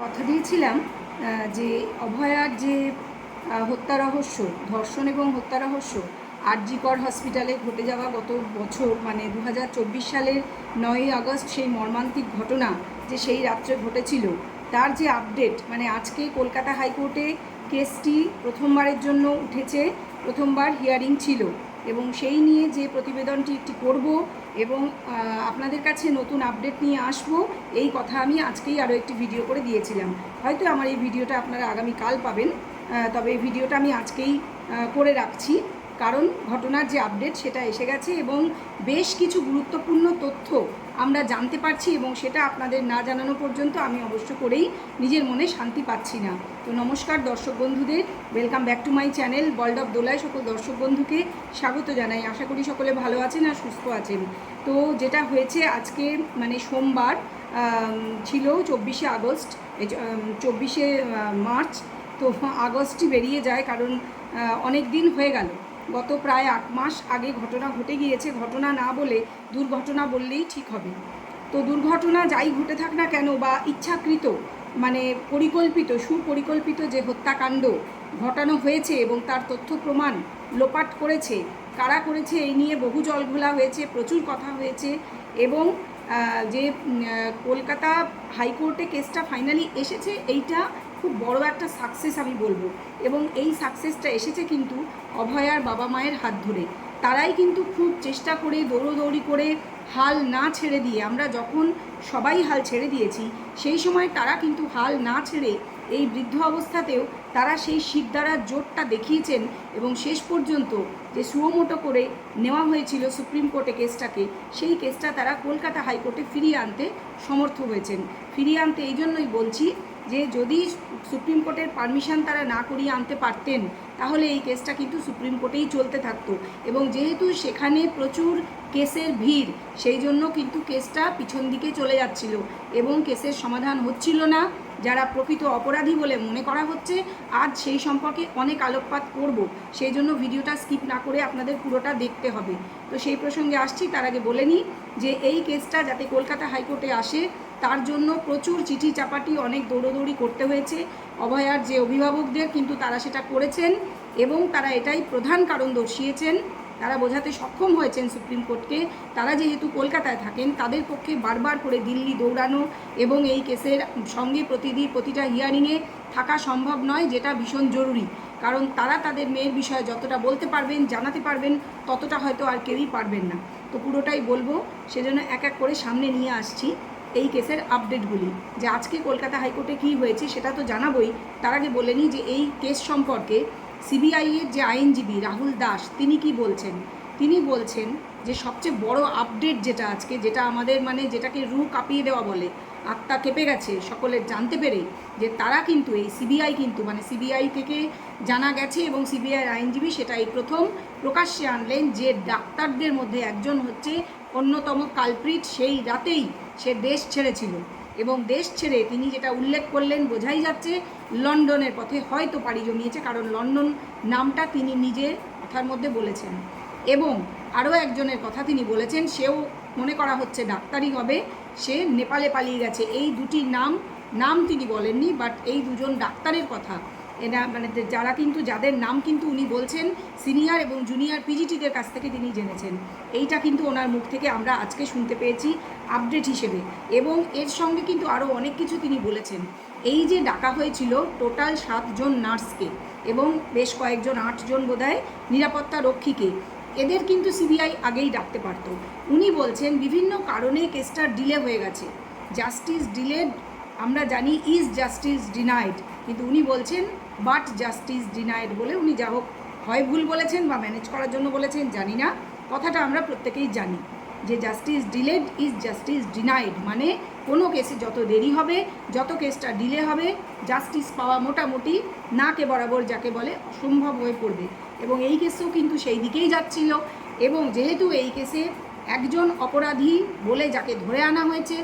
কথা দিয়েছিলাম যে অভয়ার যে হত্যা রহস্য, ধর্ষণ এবং হত্যা রহস্য আরজিকর হসপিটালে ঘটে যাওয়া গত বছর মানে দু হাজার চব্বিশ সালের নয়ই আগস্ট সেই মর্মান্তিক ঘটনা যে সেই রাত্রে ঘটেছিল, তার যে আপডেট মানে আজকে কলকাতা হাইকোর্টে কেসটি প্রথমবারের জন্য উঠেছে, প্রথমবার হিয়ারিং ছিল এবং সেই নিয়ে যে প্রতিবেদনটি একটি করব এবং আপনাদের কাছে নতুন আপডেট নিয়ে আসব। এই কথা আমি আজকেই আরও একটি ভিডিও করে দিয়েছিলাম। হয়তো আমার এই ভিডিওটা আপনারা আগামীকাল পাবেন। তবে এই ভিডিওটা আমি আজকেই করে রাখছি। কারণ ঘটনার যে আপডেট সেটা এসে গেছে এবং বেশ কিছু গুরুত্বপূর্ণ তথ্য আমরা জানতে পারছি এবং সেটা আপনাদের না জানানো পর্যন্ত আমি অবশ্য করেই নিজের মনে শান্তি পাচ্ছি না। তো নমস্কার দর্শক বন্ধুদের welcome back to my channel world of দোলায় সকল দর্শক বন্ধুকে স্বাগত জানাই। আশা করি সকলে ভালো আছেন আর সুস্থ আছেন। তো যেটা হয়েছে আজকে মানে সোমবার ছিল চব্বিশে আগস্ট চব্বিশে মার্চ, তো আগস্টই বেরিয়ে যায় কারণ অনেক দিন হয়ে গেল। গত প্রায় আট মাস আগে ঘটনা ঘটে গিয়েছে, ঘটনা না বলে দুর্ঘটনা বললেই ঠিক হবে। তো দুর্ঘটনা যাই ঘটে থাক না কেন বা ইচ্ছাকৃত মানে পরিকল্পিত, সুপরিকল্পিত যে হত্যাকাণ্ড ঘটানো হয়েছে এবং তার তথ্য প্রমাণ লোপাট করেছে, কারা করেছে এই নিয়ে বহু জল ঘোলা হয়েছে, প্রচুর কথা হয়েছে এবং যে কলকাতা হাইকোর্টে কেসটা ফাইনালি এসেছে, এইটা খুব বড় একটা সাকসেস আমি বলব। এবং এই সাকসেসটা এসেছে কিন্তু অভয়ার বাবা মায়ের হাত ধরে। তারাই কিন্তু খুব চেষ্টা করে দৌড়োদৌড়ি করে হাল না ছেড়ে দিয়ে, আমরা যখন সবাই হাল ছেড়ে দিয়েছি, সেই সময় তারা কিন্তু হাল না ছেড়ে এই বৃদ্ধ অবস্থাতেও তারা সেই শীত শিরদারার জোরটা দেখিয়েছেন এবং শেষ পর্যন্ত যে সুয়োমোটো করে নেওয়া হয়েছিল সুপ্রিম কোর্টে কেসটাকে, সেই কেসটা তারা কলকাতা হাইকোর্টে ফিরিয়ে আনতে সমর্থ হয়েছেন। ফিরিয়ে আনতে এই জন্যই বলছি যে যদি সুপ্রিম কোর্টের পারমিশন তারা না করিয়ে আনতে পারতেন, তাহলে এই কেসটা কিন্তু সুপ্রিম কোর্টেই চলতে থাকতো। এবং যেহেতু সেখানে প্রচুর কেসের ভিড়, সেই জন্য কিন্তু কেসটা পিছন দিকে চলে যাচ্ছিল এবং কেসের সমাধান হচ্ছিল না। যারা প্রকৃত অপরাধী বলে মনে করা হচ্ছে, আজ সেই সম্পর্কে অনেক আলোকপাত করব। সেই জন্য ভিডিওটা স্কিপ না করে আপনাদের পুরোটা দেখতে হবে। তো সেই প্রসঙ্গে আসছি, তার আগে বলে নিই যে এই কেসটা যাতে কলকাতা হাইকোর্টে আসে তার জন্য প্রচুর চিঠি চাপাটি অনেক দৌড়োদৌড়ি করতে হয়েছে। অভয়ার যে অভিভাবকদের কিন্তু তারা সেটা করেছেন এবং তারা এটাই প্রধান কারণ দর্শিয়েছেন। তারা বোঝাতে সক্ষম হয়েছেন সুপ্রিম কোর্টকে। তারা যেহেতু কলকাতায় থাকেন, তাদের পক্ষে বারবার করে দিল্লি দৌড়ানো এবং এই কেসের সঙ্গে প্রতিদিন প্রতিটা হিয়ারিংয়ে থাকা সম্ভব নয়, যেটা ভীষণ জরুরি। কারণ তারা তাদের মেয়ের বিষয়ে যতটা বলতে পারবেন, জানাতে পারবেন, ততটা হয়তো আর কেউই পারবেন না। তো পুরোটাই বলব, সেজন্য এক এক করে সামনে নিয়ে আসছি। এই কেসের আপডেটগুলি যে আজকে কলকাতা হাইকোর্টে কী হয়েছে সেটা তো জানাবই। তার আগে বলে নিই যে এই কেস সম্পর্কে সিবিআইয়ের যে আইনজীবী রাহুল দাস, তিনি কি বলছেন? তিনি বলছেন যে সবচেয়ে বড় আপডেট যেটা আজকে, যেটা আমাদের মানে যেটাকে রু কাঁপিয়ে দেওয়া বলে, আত্মা কেঁপে গেছে সকলের জানতে পেরে, যে তারা কিন্তু এই সিবিআই কিন্তু মানে সিবিআই থেকে জানা গেছে এবং সিবিআই আইনজীবী সেটাই প্রথম প্রকাশ্যে আনলেন যে ডাক্তারদের মধ্যে একজন হচ্ছে অন্যতম কালপ্রিট সেই রাতেই সে দেশ ছেড়েছিল। এবং দেশ ছেড়ে তিনি যেটা উল্লেখ করলেন, বোঝাই যাচ্ছে লন্ডনের পথে হয়তো পাড়ি জমিয়েছে, কারণ লন্ডন নামটা তিনি নিজে কথার মধ্যে বলেছেন। এবং আরও একজনের কথা তিনি বলেছেন, সেও মনে করা হচ্ছে ডাক্তারই হবে, সে নেপালে পালিয়ে গেছে। এই দুটি নাম নাম তিনি বলেননি বাট এই দুজন ডাক্তারের কথা এরা মানে যারা কিন্তু, যাদের নাম কিন্তু উনি বলছেন সিনিয়র এবং জুনিয়র পিজিটিদের কাছ থেকে তিনি জেনেছেন। এইটা কিন্তু ওনার মুখ থেকে আমরা আজকে শুনতে পেয়েছি আপডেট হিসেবে। এবং এর সঙ্গে কিন্তু আরও অনেক কিছু তিনি বলেছেন। এই যে ডাকা হয়েছিল টোটাল সাতজন নার্সকে এবং বেশ কয়েকজন আটজন বোধহয় নিরাপত্তা রক্ষীকে, এদের কিন্তু সিবিআই আগেই ডাকতে পারত। উনি বলছেন, বিভিন্ন কারণে কেসটা ডিলে হয়ে গেছে। জাস্টিস ডিলেড আমরা জানি ইজ জাস্টিস ডিনাইড কিন্তু উনি বলছেন বাট জাস্টিস ডিনাইড বলে উনি যা হোক, হয় ভুল বলেছেন বা ম্যানেজ করার জন্য বলেছেন, জানি না। কথাটা আমরা প্রত্যেকেই জানি যে justice delayed is justice denied মানে কোনো কেসে যত দেরি হবে, যত কেসটা ডিলে হবে জাস্টিস পাওয়া মোটামুটি নাকে বরাবর যাকে বলে অসম্ভব হয়ে পড়বে। এবং এই কেসেও কিন্তু সেই দিকেই যাচ্ছিল। এবং যেহেতু এই কেসে একজন অপরাধী বলে যাকে ধরে আনা হয়েছে,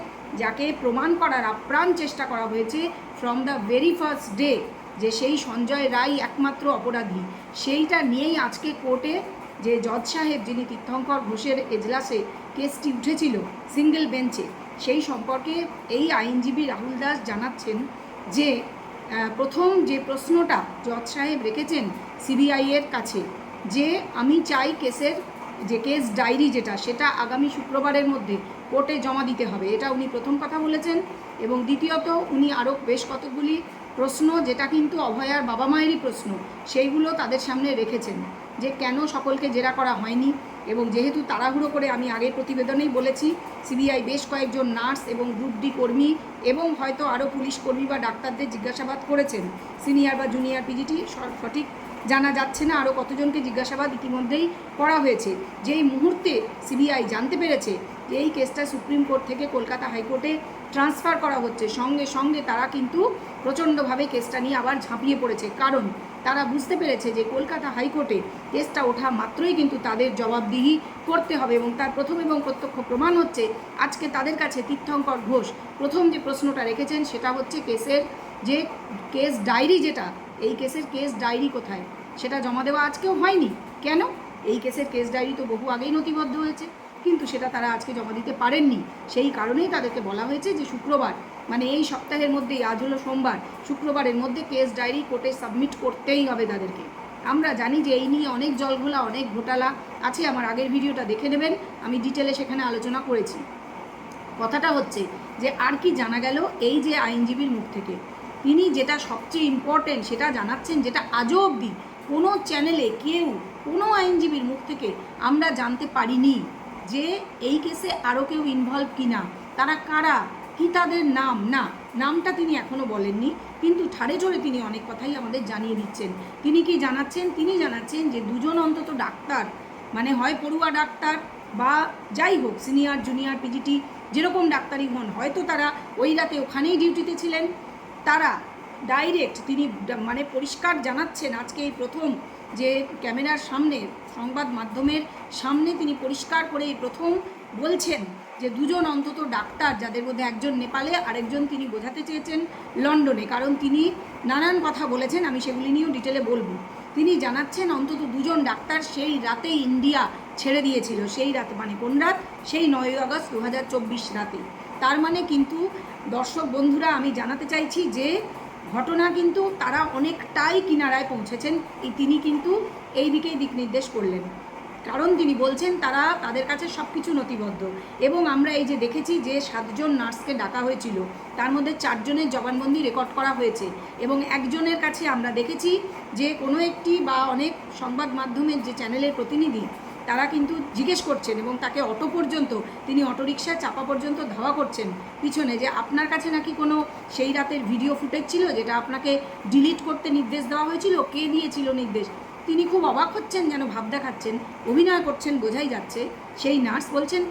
যাকে প্রমাণ করার আপ্রাণ চেষ্টা করা হয়েছে from the very first day যে সেই সঞ্জয় রায় একমাত্র অপরাধী। সেইটা নিয়েই আজকে কোর্টে যে জজ সাহেব যিনি তীর্থঙ্কর ঘোষের এজলাসে কেসটি উঠেছিল সিঙ্গেল বেঞ্চে সেই সম্পর্কে এই আইনজীবী রাহুল দাস জানাচ্ছেন যে প্রথম যে প্রশ্নটা জজ সাহেব রেখেছেন সিবিআইয়ের কাছে যে, আমি চাই কেসের যে কেস ডায়েরি যেটা, সেটা আগামী শুক্রবারের মধ্যে কোর্টে জমা দিতে হবে। এটা উনি প্রথম কথা বলেছেন এবং দ্বিতীয়ত উনি আরও বেশ কতগুলি প্রশ্ন, যেটা কিন্তু অভয়ার বাবা মায়েরই প্রশ্ন, সেইগুলো তাদের সামনে রেখেছেন যে কেন সকলকে জেরা করা হয়নি এবং যেহেতু তাড়াহুড়ো করে আমি আগের প্রতিবেদনেই বলেছি সিবিআই বেশ কয়েকজন নার্স এবং গ্রুপ ডি কর্মী এবং হয়তো আরও পুলিশ কর্মী বা ডাক্তারদের জিজ্ঞাসাবাদ করেছেন, সিনিয়র বা জুনিয়র পিজিটি সঠিক জানা যাচ্ছে না আরও কতজনকে জিজ্ঞাসাবাদ ইতিমধ্যেই করা হয়েছে। যেই মুহূর্তে সিবিআই জানতে পেরেছে যে এই কেসটা সুপ্রিম কোর্ট থেকে কলকাতা হাইকোর্টে ট্রান্সফার করা হচ্ছে, সঙ্গে সঙ্গে তারা কিন্তু প্রচণ্ডভাবে কেসটা নিয়ে আবার ঝাঁপিয়ে পড়েছে। কারণ তারা বুঝতে পেরেছে যে কলকাতা হাইকোর্টে কেসটা ওঠা মাত্রই কিন্তু তাদের জবাবদিহি করতে হবে এবং তার প্রথম এবং প্রত্যক্ষ প্রমাণ হচ্ছে আজকে তাদের কাছে তীর্থঙ্কর ঘোষ প্রথম যে প্রশ্নটা রেখেছেন সেটা হচ্ছে কেসের যে কেস ডায়েরি যেটা এই কেসের কেস ডায়েরি কোথায়? সেটা জমা দেওয়া আজকেও হয়নি। কেন? এই কেসের কেস ডায়েরি তো বহু আগেই নথিবদ্ধ হয়েছে। কিন্তু সেটা তারা আজকে জমা দিতে পারেননি। সেই কারণেই তাদেরকে বলা হয়েছে যে শুক্রবার মানে এই সপ্তাহের মধ্যেই, আজ হলো সোমবার, শুক্রবারের মধ্যে কেস ডায়েরি কোর্টে সাবমিট করতেই হবে তাদেরকে। আমরা জানি যে এই নিয়ে অনেক জলঘোলা, অনেক ঘোটালা আছে। আমার আগের ভিডিওটা দেখে নেবেন। আমি ডিটেলে সেখানে আলোচনা করেছি। কথাটা হচ্ছে যে আর কি জানা গেল এই যে আইনজীবীর মুখ থেকে? তিনি যেটা সবচেয়ে ইম্পর্টেন্ট সেটা জানাচ্ছেন যেটা আজও অবধি কোনো চ্যানেলে কেউ, কোনো আইনজীবীর মুখ থেকে আমরা জানতে পারিনি যে এই কেসে আরও কেউ ইনভলভ কিনা। তারা কারা? কি তাদের নাম? না, নামটা তিনি এখনও বলেননি। কিন্তু ঠাড়ে ঠোড়ে তিনি অনেক কথাই আমাদের জানিয়ে দিচ্ছেন। তিনি কি জানাচ্ছেন? তিনি জানাচ্ছেন যে দুজন অন্তত ডাক্তার মানে হয় পড়ুয়া ডাক্তার বা যাই হোক সিনিয়র জুনিয়র পিজিটি যেরকম ডাক্তারই হন, হয়তো তারা ওই রাতে ওখানেই ডিউটিতে ছিলেন। তারা ডাইরেক্ট তিনি মানে পরিষ্কার জানাচ্ছেন আজকে এই প্রথম যে ক্যামেরার সামনে, সংবাদ মাধ্যমের সামনে তিনি পরিষ্কার করে এই প্রথম বলছেন যে দুজন অন্তত ডাক্তার, যাদের মধ্যে একজন নেপালে, আরেকজন তিনি বোঝাতে চেয়েছেন লন্ডনে। কারণ তিনি নানান কথা বলেছেন, আমি সেগুলি নিয়েও ডিটেলে বলব। তিনি জানাচ্ছেন অন্তত দুজন ডাক্তার সেই রাতে ইন্ডিয়া ছেড়ে দিয়েছিল। সেই রাতে মানে কোন রাত? সেই নয়ই আগস্ট দু হাজার চব্বিশ রাতে। তার মানে কিন্তু দর্শক বন্ধুরা, আমি জানাতে চাইছি যে ঘটনা কিন্তু তারা অনেকটাই কিনারায় পৌঁছেছেন। এই তিনি কিন্তু এই দিকেই দিক নির্দেশ করলেন। কারণ তিনি বলছেন, তারা তাদের কাছে সব কিছু নথিবদ্ধ। এবং আমরা এই যে দেখেছি যে সাতজন নার্সকে ডাকা হয়েছিল, তার মধ্যে চারজনের জবানবন্দি রেকর্ড করা হয়েছে। এবং একজনের কাছে আমরা দেখেছি যে কোনো একটি বা অনেক সংবাদ মাধ্যমের যে চ্যানেলের প্রতিনিধি তারা কিন্তু জিজ্ঞেস করছেন এবং তাকে অটো পর্যন্ত, তিনি অটোরিকশায় চাপা পর্যন্ত ধাওয়া করছেন পিছনে যে আপনার কাছে নাকি কোনো সেই রাতের ভিডিও ফুটেজ ছিল যেটা আপনাকে ডিলিট করতে নির্দেশ দেওয়া হয়েছিল? কে দিয়েছিল নির্দেশ? তিনি খুব অবাক হচ্ছেন, যেন ভাব দেখাচ্ছেন, অভিনয় করছেন বোঝাই যাচ্ছে। সেই নার্স বলছেন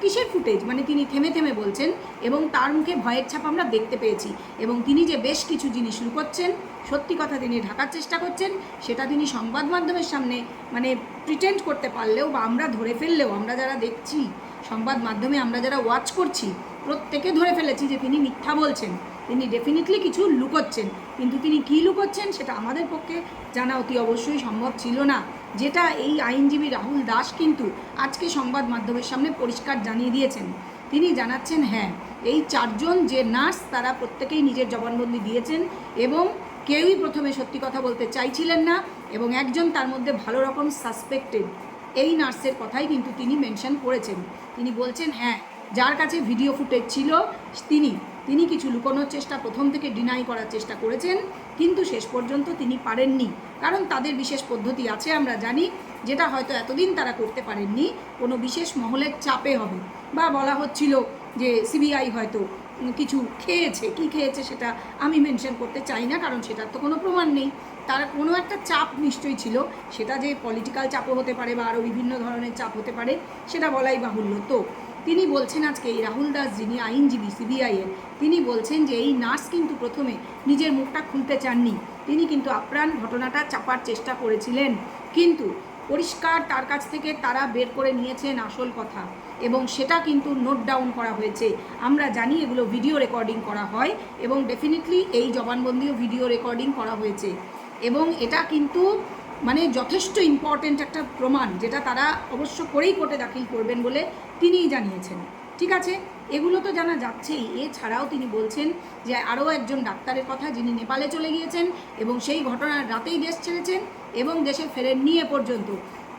কিসের ফুটেজ মানে তিনি থেমে থেমে বলছেন এবং তার মুখে ভয়ের ছাপ আমরা দেখতে পেয়েছি। এবং তিনি যে বেশ কিছু জিনিস লুকোচ্ছেন সত্যি কথা তিনি ঢাকার চেষ্টা করছেন, সেটা তিনি সংবাদ মাধ্যমের সামনে মানে প্রিটেন্ড করতে পারলেও বা আমরা ধরে ফেললেও, আমরা যারা দেখছি সংবাদ মাধ্যমে, আমরা যারা ওয়াচ করছি, প্রত্যেকে ধরে ফেলেছি যে তিনি মিথ্যা বলছেন। তিনি ডেফিনেটলি কিছু লুকোচ্ছেন। কিন্তু তিনি কী লুকোচ্ছেন সেটা আমাদের পক্ষে জানা অতি অবশ্যই সম্ভব ছিল না। যেটা এই আইনজীবী রাহুল দাস কিন্তু আজকে সংবাদ মাধ্যমের সামনে পরিষ্কার জানিয়ে দিয়েছেন। তিনি জানাচ্ছেন হ্যাঁ এই চারজন যে নার্স তারা প্রত্যেকেই নিজের জবানবন্দি দিয়েছেন এবং কেউই প্রথমে সত্যি কথা বলতে চাইছিলেন না এবং একজন তার মধ্যে ভালো রকম সাসপেক্টেড এই নার্সের কথাই কিন্তু তিনি মেনশন করেছেন। তিনি বলছেন হ্যাঁ যার কাছে ভিডিও ফুটেজ ছিল, তিনি তিনি কিছু লুকোনোর চেষ্টা প্রথম থেকে ডিনাই করার চেষ্টা করেছেন, কিন্তু শেষ পর্যন্ত তিনি পারেননি। কারণ তাদের বিশেষ পদ্ধতি আছে, আমরা জানি, যেটা হয়তো এতদিন তারা করতে পারেননি, কোনো বিশেষ মহলের চাপে হবে। বা বলা হচ্ছিল যে সিবিআই হয়তো কিছু খেয়েছে, কি খেয়েছে সেটা আমি মেনশন করতে চাই না, কারণ সেটার তো কোনো প্রমাণ নেই। তারা কোনো একটা চাপ নিশ্চয়ই ছিল, সেটা যে পলিটিক্যাল চাপও হতে পারে বা আরও বিভিন্ন ধরনের চাপ হতে পারে, সেটা বলাই বাহুল্য। তো তিনি বলছেন আজকে এই রাহুল দাস যিনি আইনজীবী সিবিআইয়ের তিনি বলছেন যে এই নার্স কিন্তু প্রথমে নিজের মুখটা খুলতে চাননি। তিনি কিন্তু আপ্রাণ ঘটনাটা চাপার চেষ্টা করেছিলেন। কিন্তু পরিষ্কার তার কাছ থেকে তারা বের করে নিয়েছেন আসল কথা এবং সেটা কিন্তু নোট ডাউন করা হয়েছে। আমরা জানি এগুলো ভিডিও রেকর্ডিং করা হয় এবং ডেফিনেটলি এই জবানবন্দিও ভিডিও রেকর্ডিং করা হয়েছে। এবং এটা কিন্তু মানে যথেষ্ট ইম্পর্টেন্ট একটা প্রমাণ যেটা তারা অবশ্য করেই কোর্টে দাখিল করবেন বলে তিনিই জানিয়েছেন। ঠিক আছে? এগুলো তো জানা যাচ্ছেই। এছাড়াও তিনি বলছেন যে আরও একজন ডাক্তারের কথা যিনি নেপালে চলে গিয়েছেন এবং সেই ঘটনার রাতেই দেশ ছেড়েছেন এবং দেশে ফেরেননি এ পর্যন্ত।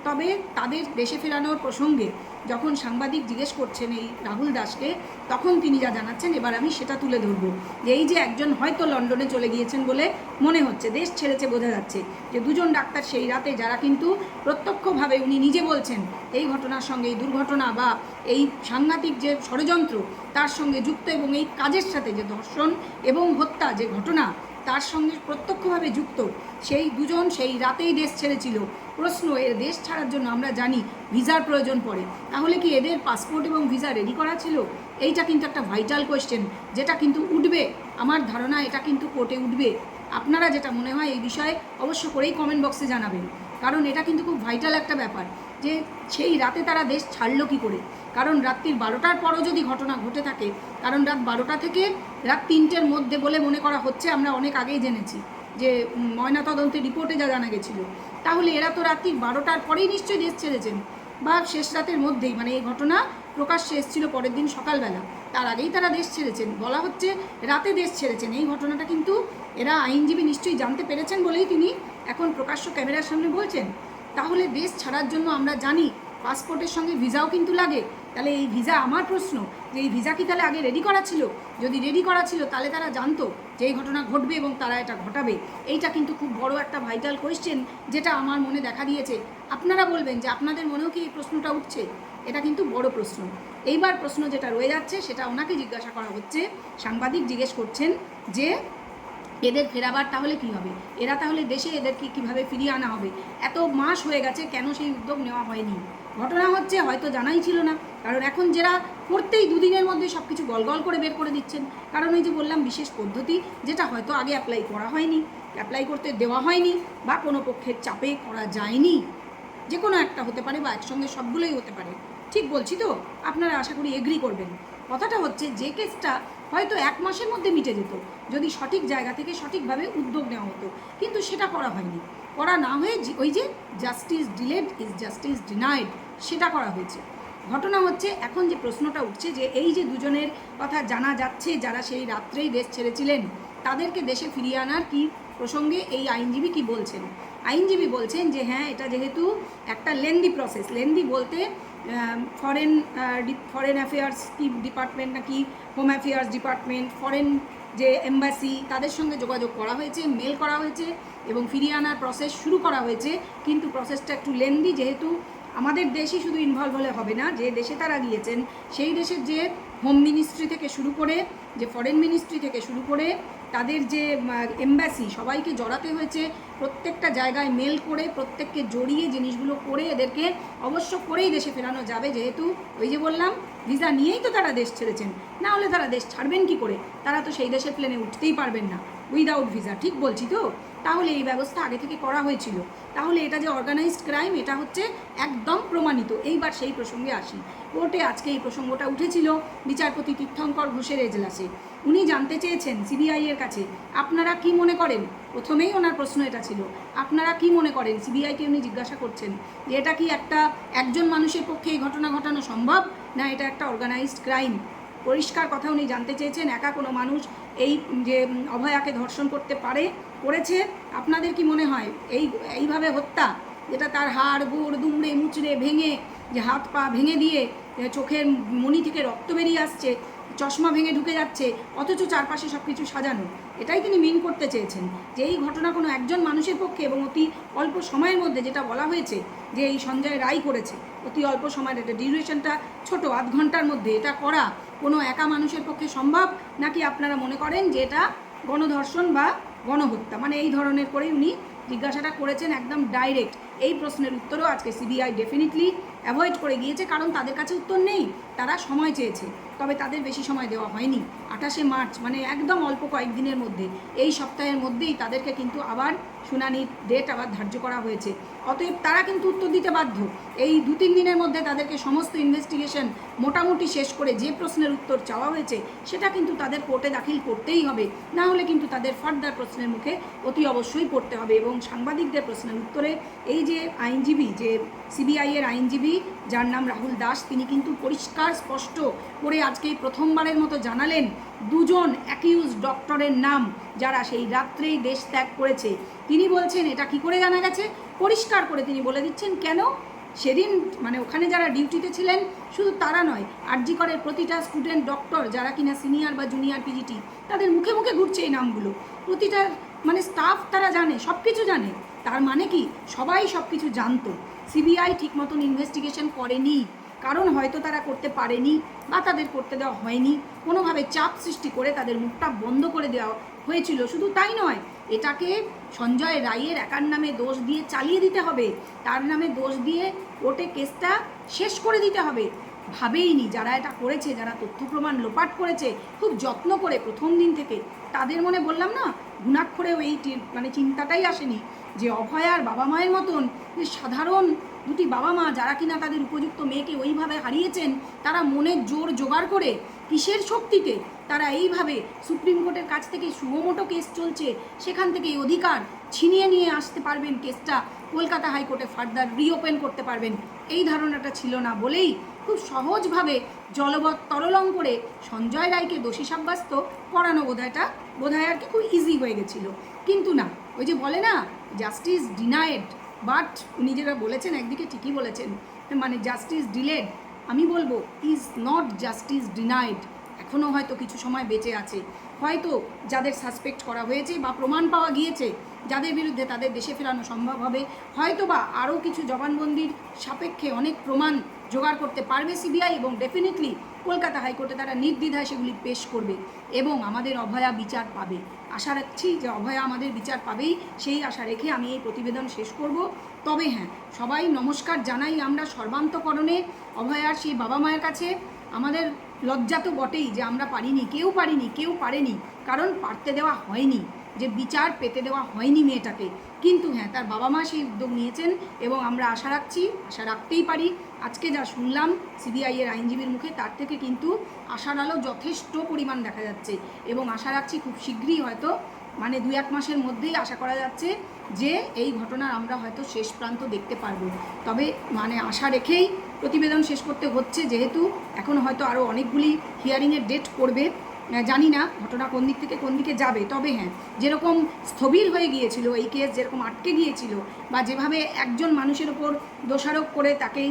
তবে তাদের দেশে ফেরানোর প্রসঙ্গে যখন সাংবাদিক জিজ্ঞেস করছেন এই রাহুল দাসকে, তখন তিনি যা জানাচ্ছেন, এবার আমি সেটা তুলে ধরবো। যে এই যে একজন হয়তো লন্ডনে চলে গিয়েছেন বলে মনে হচ্ছে, দেশ ছেড়েছে বোঝা যাচ্ছে, যে দুজন ডাক্তার সেই রাতে যারা কিন্তু প্রত্যক্ষভাবে উনি নিজে বলছেন, এই ঘটনার সঙ্গে এই দুর্ঘটনা বা এই সাংঘাতিক যে ষড়যন্ত্র, তার সঙ্গে যুক্ত এবং এই কাজের সাথে যে ধর্ষণ এবং হত্যা যে ঘটনা তার সঙ্গে প্রত্যক্ষভাবে যুক্ত। সেই দুজন সেই রাতেই দেশ ছেড়েছিল। প্রশ্ন এর দেশ ছাড়ার জন্য আমরা জানি ভিসার প্রয়োজন পড়ে। তাহলে কি এদের পাসপোর্ট এবং ভিসা রেডি করা ছিল? এইটা কিন্তু একটা ভাইটাল কোয়েশ্চেন যেটা কিন্তু উঠবে। আমার ধারণা এটা কিন্তু কোর্টে উঠবে। আপনারা যেটা মনে হয় এই বিষয়ে অবশ্য করেই কমেন্ট বক্সে জানাবেন। কারণ এটা কিন্তু খুব ভাইটাল একটা ব্যাপার। যে সেই রাতে তারা দেশ ছাড়লো কী করে? কারণ রাত্রির বারোটার পরও যদি ঘটনা ঘটে থাকে, কারণ রাত বারোটা থেকে রাত তিনটের মধ্যে বলে মনে করা হচ্ছে, আমরা অনেক আগেই জেনেছি যে ময়নাতদন্তের রিপোর্টে যা জানা গেছিল। তাহলে এরা তো রাত্রি বারোটার পরেই নিশ্চয়ই দেশ ছেড়েছেন বা শেষ রাতের মধ্যেই মানে এই ঘটনা প্রকাশ্যে এসেছিল পরের দিন সকালবেলা। তার আগেই তারা দেশ ছেড়েছেন। বলা হচ্ছে রাতে দেশ ছেড়েছেন। এই ঘটনাটা কিন্তু এরা আইনজীবী নিশ্চয়ই জানতে পেরেছেন বলেই তিনি এখন প্রকাশ্য ক্যামেরার সামনে বলছেন। তাহলে দেশ ছাড়ার জন্য আমরা জানি পাসপোর্টের সঙ্গে ভিসাও কিন্তু লাগে। তাহলে এই ভিসা আমার প্রশ্ন, যে এই ভিসা কি তাহলে আগে রেডি করা ছিল? যদি রেডি করা ছিল, তাহলে তারা জানতো যে এই ঘটনা ঘটবে এবং তারা এটা ঘটাবে। এইটা কিন্তু খুব বড় একটা ভাইটাল কোয়েশ্চেন যেটা আমার মনে দেখা দিয়েছে। আপনারা বলবেন যে আপনাদের মনেও কি এই প্রশ্নটা উঠছে? এটা কিন্তু বড় প্রশ্ন। এইবার প্রশ্ন যেটা রয়ে যাচ্ছে, সেটা ওনাকে জিজ্ঞাসা করা হচ্ছে। সাংবাদিক জিজ্ঞেস করছেন যে এদের ফেরাবার তাহলে কি হবে? এরা তাহলে দেশে এদেরকে কীভাবে ফিরিয়ে আনা হবে? এত মাস হয়ে গেছে কেন সেই উদ্যোগ নেওয়া হয়নি? ঘটনা হচ্ছে হয়তো জানাই ছিল না। কারণ এখন যারা করতেই দুদিনের মধ্যে সব কিছু গলগল করে বের করে দিচ্ছেন। কারণ ওই যে বললাম, বিশেষ পদ্ধতি, যেটা হয়তো আগে অ্যাপ্লাই করা হয়নি। অ্যাপ্লাই করতে দেওয়া হয়নি বা কোনো পক্ষের চাপে করা যায়নি। যে কোনো একটা হতে পারে বা একসঙ্গে সবগুলোই হতে পারে। ঠিক বলছি তো? আপনারা আশা করি এগ্রি করবেন। কথাটা হচ্ছে যে কেসটা হয়তো এক মাসের মধ্যে মিটে যেত, যদি সঠিক জায়গা থেকে সঠিকভাবে উদ্যোগ নেওয়া হতো। কিন্তু সেটা করা হয়নি। করা না হয়ে ওই যে justice delayed is justice denied সেটা করা হয়েছে। ঘটনা হচ্ছে, এখন যে প্রশ্নটা উঠছে যে এই যে দুজনের কথা জানা যাচ্ছে, যারা সেই রাত্রেই দেশ ছেড়েছিলেন, তাদেরকে দেশে ফিরিয়ে আনার কি প্রসঙ্গে এই আইনজীবী কি বলছেন? আইনজীবী বলছেন যে হ্যাঁ এটা যেহেতু একটা লেন্দি প্রসেস লেন্দি বলতে ফরেন ফরেন অ্যাফেয়ার্স কি ডিপার্টমেন্ট নাকি হোম অ্যাফেয়ার্স ডিপার্টমেন্ট ফরেন যে এম্বাসি তাদের সঙ্গে যোগাযোগ করা হয়েছে মেল করা হয়েছে এবং ফিরিয়ে আনার প্রসেস শুরু করা হয়েছে। কিন্তু প্রসেসটা একটু লেন্দি যেহেতু আমাদের দেশই শুধু ইনভলভ হলে হবে না, যে দেশে তারা গিয়েছেন, সেই দেশের যে হোম মিনিস্ট্রি থেকে শুরু করে, যে ফরেন মিনিস্ট্রি থেকে শুরু করে তাদের যে এম্বাসি সবাইকে জড়াতে হয়েছে, প্রত্যেকটা জায়গায় মেল করে, প্রত্যেককে জড়িয়ে জিনিসগুলো করে এদেরকে অবশ্য করেই দেশে ফেরানো যাবে যেহেতু, ওই যে বললাম ভিসা নিয়েই তো তারা দেশ ছেড়েছেন। না হলে তারা দেশ ছাড়বেন কি করে? তারা তো সেই দেশের প্লেনে উঠতেই পারবেন না। উইদাউট ভিসা ঠিক বলছি তো? তাহলে এই ব্যবস্থা আগে থেকে করা হয়েছিল। তাহলে এটা যে অর্গানাইজড ক্রাইম এটা হচ্ছে একদম প্রমাণিত। এইবার সেই প্রসঙ্গে আসি। কোর্টে আজকে এই প্রসঙ্গটা উঠেছিল বিচারপতি তীর্থঙ্কর ঘোষের এজলাসে। উনি জানতে চেয়েছেন সিবিআই এর কাছে, আপনারা কি মনে করেন? প্রথমেই ওনার প্রশ্ন এটা ছিল, আপনারা কি মনে করেন? সিবিআইকে উনি জিজ্ঞাসা করছেন, যে এটা কি একটা একজন মানুষের পক্ষে এই ঘটনা ঘটানো সম্ভব, না এটা একটা অর্গানাইজড ক্রাইম পরিষ্কার কথা উনি জানতে চেয়েছেন, একা কোনো মানুষ এই যে অভয়াকে ধর্ষণ করতে পারে, করেছে, আপনাদের কি মনে হয়? এই, এইভাবে হত্যা যেটা তার হাড়, গোড়, দুমড়ে, মুচড়ে ভেঙে, যে হাত পা ভেঙে দিয়ে চোখের মণি থেকে রক্ত বেরিয়ে আসছে, চশমা ভেঙে ঢুকে যাচ্ছে, অথচ চারপাশে সব কিছু সাজানো। এটাই তিনি মিন করতে চেয়েছেন। যে এই ঘটনা কোনো একজন মানুষের পক্ষে এবং অতি অল্প সময়ের মধ্যে যেটা বলা হয়েছে, যে এই সঞ্জয় রায় করেছে, অতি অল্প সময়ের এটা ডিউরেশনটা, ছোট আধ ঘণ্টার মধ্যে এটা করা কোনো একা মানুষের পক্ষে সম্ভব? নাকি আপনারা মনে করেন যে এটা গণধর্ষণ বা গণহত্যা? মানে এই ধরনের করেই উনি জিজ্ঞাসাটা করেছেন একদম ডাইরেক্ট এই প্রশ্নের উত্তরও আজকে সিবিআই ডেফিনেটলি অ্যাভয়েড করে গিয়েছে, কারণ তাদের কাছে উত্তর নেই, তারা সময় চেয়েছে, তবে তাদের বেশি সময় দেওয়া হয়নি। আঠাশে মার্চ মানে একদম অল্প কয়েকদিনের মধ্যে, এই সপ্তাহের মধ্যেই তাদেরকে কিন্তু আবার শুনানির ডেট আবার ধার্য করা হয়েছে। অতএব তারা কিন্তু উত্তর দিতে বাধ্য। এই দু তিন দিনের মধ্যে তাদেরকে সমস্ত ইনভেস্টিগেশন মোটামুটি শেষ করে যে প্রশ্নের উত্তর চাওয়া হয়েছে, সেটা কিন্তু তাদের কোর্টে দাখিল করতেই হবে। না হলে কিন্তু তাদের ফার্দার প্রশ্নের মুখে অতি অবশ্যই পড়তে হবে এবং সাংবাদিকদের প্রশ্নের উত্তরে এই যে আইনজীবী, যে সিবিআই এর আইনজীবী, যার নাম রাহুল দাস, তিনি কিন্তু পরিষ্কার স্পষ্ট করে আজকে প্রথমবারের মতো জানালেন, দুজন অ্যাকিউজ ডক্টরের নাম। যারা সেই রাত্রেই দেশ ত্যাগ করেছে। তিনি বলছেন, এটা কি করে জানা গেছে? পরিষ্কার করে তিনি বলে দিচ্ছেন, কেন? সেদিন মানে ওখানে যারা ডিউটিতে ছিলেন, শুধু তারা নয় আরজি করের প্রতিটা স্টুডেন্ট, ডক্টর, যারা কিনা সিনিয়র বা জুনিয়র পিজিটি, তাদের মুখে মুখে ঘুরছে এই নামগুলো। প্রতিটা মানে স্টাফ তারা জানে সব কিছু জানে। তার মানে কি? সবাই সব কিছু জানতো। সিবিআই ঠিক মতন ইনভেস্টিগেশন করেনি। কারণ হয়তো তারা করতে পারেনি বা তাদের করতে দেওয়া হয়নি। কোনোভাবে চাপ সৃষ্টি করে তাদের মুখটা বন্ধ করে দেওয়া হয়েছিল, শুধু তাই নয়, এটাকে সঞ্জয় রায়ের একার নামে দোষ দিয়ে চালিয়ে দিতে হবে। তার নামে দোষ দিয়ে কোর্টে কেসটা শেষ করে দিতে হবে। ভাবেইনি যারা এটা করেছে, যারা তথ্য প্রমাণ লোপাট করেছে, খুব যত্ন করে প্রথম দিন থেকে। তাদের মনে বললাম না ঘুণাক্ষরেও এই মানে চিন্তাটাই আসেনি যে অভয়ার বাবা মায়ের মতন যে সাধারণ দুটি বাবা মা, যারা কিনা তাদের উপযুক্ত মেয়েকে ওইভাবে হারিয়েছেন, তারা মনের জোর জোগাড় করে কিসের শক্তিতে? তারা এইভাবে সুপ্রিম কোর্টের কাছ থেকে সুমোটো কেস চলছে, সেখান থেকে এই অধিকার ছিনিয়ে নিয়ে আসতে পারবেন কেসটা কলকাতা হাইকোর্টে ফার্দার রিওপেন করতে পারবেন। এই ধারণাটা ছিল না বলেই খুব সহজভাবে জলবৎ তরলং করে সঞ্জয় রায়কে দোষী সাব্যস্ত করানো বোধহয়টা বোধহয় আর কি খুব ইজি হয়ে গেছিল। কিন্তু না, ওই যে বলে না জাস্টিস ডিনায়েড বাট উনি যেটা বলেছেন, একদিকে ঠিকই বলেছেন মানে জাস্টিস ডিলেড আমি বলব ইজ নট জাস্টিস ডিনাইড এখনও হয়তো কিছু সময় বেঁচে আছে। হয়তো যাদের সাসপেক্ট করা হয়েছে বা প্রমাণ পাওয়া গিয়েছে, যাদের বিরুদ্ধে তাদের দেশে ফেরানো সম্ভব হবে হয়তো বা আরও কিছু জবানবন্দির সাপেক্ষে অনেক প্রমাণ জোগাড় করতে পারবে সিবিআই এবং ডেফিনেটলি কলকাতা হাইকোর্টে তারা নির্দ্বিধায় সেগুলি পেশ করবে এবং আমাদের অভয়া বিচার পাবে। আশা রাখছি যে অভয়া আমাদের বিচার পাবেই, সেই আশা রেখে আমি এই প্রতিবেদন শেষ করব। তবে হ্যাঁ সবাই নমস্কার জানাই আমরা সর্বান্তকরণে অভয়ার সেই বাবা মায়ের কাছে। আমাদের লজ্জা তো বটেই যে আমরা পারিনি, কেউ পারিনি, কেউ পারেনি, কারণ পারতে দেওয়া হয়নি। যে বিচার পেতে দেওয়া হয়নি মেয়েটাকে। কিন্তু হ্যাঁ তার বাবা মা সেই উদ্যোগ নিয়েছেন এবং আমরা আশা রাখছি, আশা রাখতেই পারি, আজকে যা শুনলাম সিবিআই এর আইনজীবীর মুখে, তার থেকে কিন্তু আশার আলো যথেষ্ট পরিমাণ দেখা যাচ্ছে এবং আশা রাখছি খুব শীঘ্রই হয়তো মানে দু এক মাসের মধ্যেই আশা করা যাচ্ছে যে এই ঘটনার আমরা হয়তো শেষ প্রান্ত দেখতে পারব। তবে মানে আশা রেখেই প্রতিবেদন শেষ করতে হচ্ছে, যেহেতু এখন হয়তো আরও অনেকগুলি হিয়ারিংয়ের ডেট পড়বে। জানি না ঘটনা কোন দিক থেকে কোন দিকে যাবে। তবে হ্যাঁ যেরকম স্থবির হয়ে গিয়েছিল এই কেস, যেরকম আটকে গিয়েছিল বা যেভাবে একজন মানুষের ওপর দোষারোপ করে তাকেই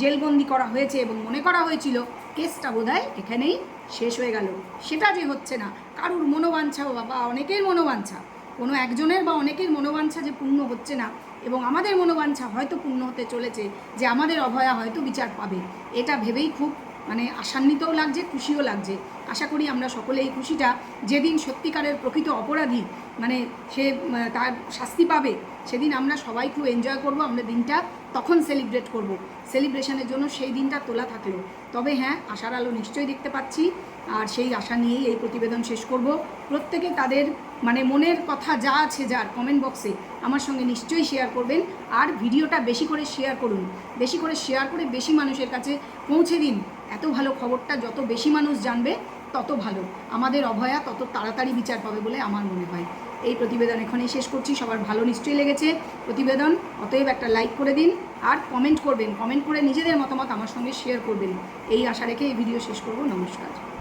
জেলবন্দি করা হয়েছে এবং মনে করা হয়েছিল, কেসটা বোধহয় এখানেই শেষ হয়ে গেল। সেটা যে হচ্ছে না, কারুর মনোবাঞ্ছা বা অনেকের মনোবাঞ্ছা। কোনো একজনের বা অনেকের মনোবাঞ্ছা যে পূর্ণ হচ্ছে না এবং আমাদের মনোবাঞ্ছা হয়তো পূর্ণ হতে চলেছে, যে আমাদের অভয়া হয়তো বিচার পাবে, এটা ভেবেই খুব মানে আশান্বিতও লাগছে, খুশিও লাগছে। আশা করি আমরা সকলে এই খুশিটা যেদিন সত্যিকারের প্রকৃত অপরাধী মানে সে তার শাস্তি পাবে, সেদিন আমরা সবাই খুব এনজয় করব, আমরা দিনটা তখন সেলিব্রেট করব। সেলিব্রেশনের জন্য সেই দিনটা তোলা থাকল। তবে হ্যাঁ আশার আলো নিশ্চয়ই দেখতে পাচ্ছি, আর সেই আশা নিয়েই এই প্রতিবেদন শেষ করব। প্রত্যেকে তাদের মানে মনের কথা যা আছে যার কমেন্ট বক্সে আমার সঙ্গে নিশ্চয়ই শেয়ার করবেন, আর ভিডিওটা বেশি করে শেয়ার করুন। বেশি করে শেয়ার করে বেশি মানুষের কাছে পৌঁছে দিন। এত ভালো খবরটা যত বেশি মানুষ জানবে, তত ভালো। আমাদের অভয়া তত তাড়াতাড়ি বিচার পাবে বলে আমার মনে হয়। এই প্রতিবেদন এখানেই শেষ করছি। সবার ভালো নিশ্চয়ই লেগেছে প্রতিবেদন। অতএব একটা লাইক করে দিন আর কমেন্ট করবেন। কমেন্ট করে নিজেদের মতামত আমার সঙ্গে শেয়ার করবেন। এই আশা রেখে এই ভিডিও শেষ করব। নমস্কার।